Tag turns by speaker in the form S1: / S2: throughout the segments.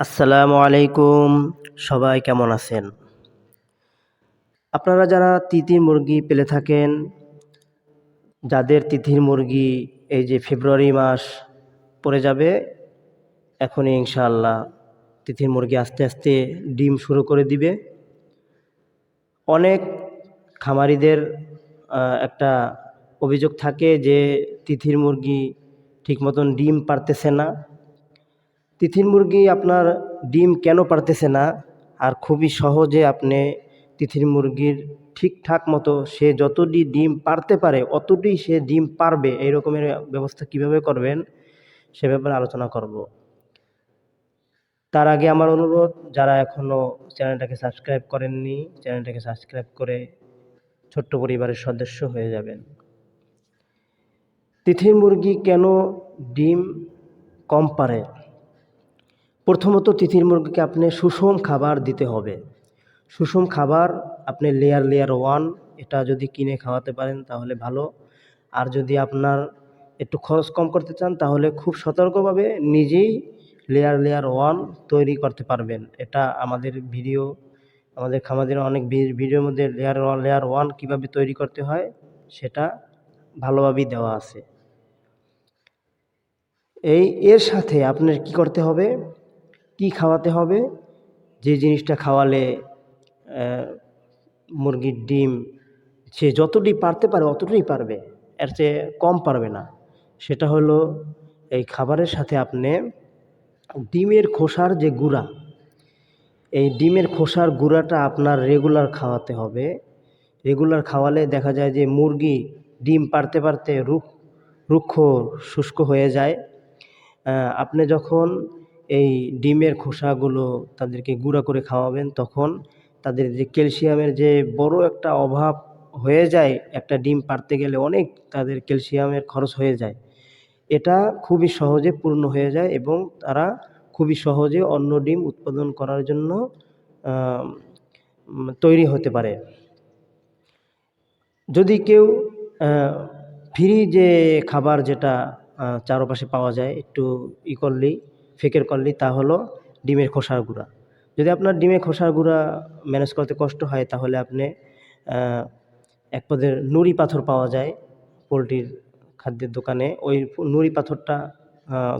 S1: আসসালামু আলাইকুম। সবাই কেমন আছেন? আপনারা যারা তিতির মুরগি পেলে থাকেন, যাদের তিথির মুরগি এই যে ফেব্রুয়ারি মাস পড়ে যাবে, এখনই ইনশাআল্লাহ তিথির মুরগি আস্তে আস্তে ডিম শুরু করে দিবে। অনেক খামারিদের একটা অভিযোগ থাকে যে তিথির মুরগি ঠিক মতন ডিম পারতেছে না। তিথির মুরগি আপনার ডিম কেন পারতেছে না? আর খুবই সহজে আপনি তিথির মুরগির ঠিকঠাক মতো সে যতটি ডিম পারতে পারে, অতটি সে ডিম পারবে। এই রকমের ব্যবস্থা কীভাবে করবেন? সে ব্যাপারে আলোচনা করব। তার আগে আমার অনুরোধ, যারা এখনও চ্যানেলটাকে সাবস্ক্রাইব করেননি, চ্যানেলটাকে সাবস্ক্রাইব করে ছোট্ট পরিবারের সদস্য হয়ে যাবেন। তিথির মুরগি কেন ডিম কম পারে? প্রথমত তিথির মুরগিকে আপনি সুষম খাবার দিতে হবে। সুষম খাবার, আপনি লেয়ার লেয়ার ওয়ান এটা যদি কিনে খাওয়াতে পারেন তাহলে ভালো। আর যদি আপনার একটু খরচ কম করতে চান তাহলে খুব সতর্কভাবে নিজেই লেয়ার লেয়ার ওয়ান তৈরি করতে পারবেন। এটা আমাদের ভিডিও আমাদের খামাদের অনেক ভিডিওর মধ্যে লেয়ার ওয়ান লেয়ার ওয়ান কীভাবে তৈরি করতে হয় সেটা ভালোভাবেই দেওয়া আছে। এই, এর সাথে আপনার কি করতে হবে? কি খাওয়াতে হবে? যে জিনিসটা খাওয়ালে মুরগির ডিম, সে যতটি পারতে পারে অতটাই পারবে, এর চেয়ে কম পারবে না। সেটা হলো, এই খাবারের সাথে আপনি ডিমের খোসার যে গুঁড়া, এই ডিমের খোসার গুঁড়াটা আপনার রেগুলার খাওয়াতে হবে। রেগুলার খাওয়ালে দেখা যায় যে মুরগি ডিম পারতে পারতে রুক্ষ শুষ্ক হয়ে যায়। আপনি যখন এই ডিমের খোসাগুলো তাদেরকে গুঁড়া করে খাওয়াবেন, তখন তাদের যে ক্যালসিয়ামের যে বড় একটা অভাব হয়ে যায়, একটা ডিম পারতে গেলে অনেক তাদের ক্যালসিয়ামের খরচ হয়ে যায়। এটা খুবই সহজে পূর্ণ হয়ে যায় এবং তারা খুবই সহজে অন্য ডিম উৎপাদন করার জন্য তৈরি হতে পারে। যদি কেউ ফ্রি যে খাবার যেটা চারপাশে পাওয়া যায়, একটু ই করলেই ফেকের করলেই তা হলো ডিমের খোসার গুঁড়া। যদি আপনার ডিমের খোসার গুঁড়া ম্যানেজ করতে কষ্ট হয়, তাহলে আপনি এক পদের নুড়ি পাথর পাওয়া যায় পোলট্রির খাদ্যের দোকানে। ওই নুড়ি পাথরটা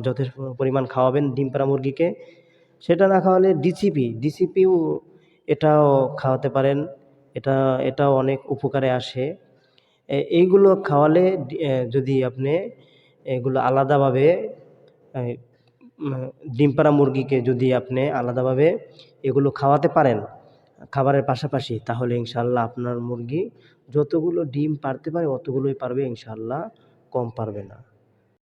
S1: যথেষ্ট পরিমাণ খাওয়াবেন ডিম পাড়া মুরগিকে। সেটা না খাওয়ালে ডিসিপি, ডিসিপিও এটাও খাওয়াতে পারেন। এটা, এটাও অনেক উপকারে আসে। এইগুলো খাওয়ালে যদি আপনি এগুলো আলাদাভাবে ডিম পাড়া মুরগিকে যদি আপনি আলাদাভাবে এগুলো খাওয়াতে পারেন, খাবারের পাশাপাশি, তাহলে ইনশাল্লাহ আপনার মুরগি যতগুলো ডিম পারতে পারে, অতগুলোই পারবে ইনশাল্লাহ কম পারবে না।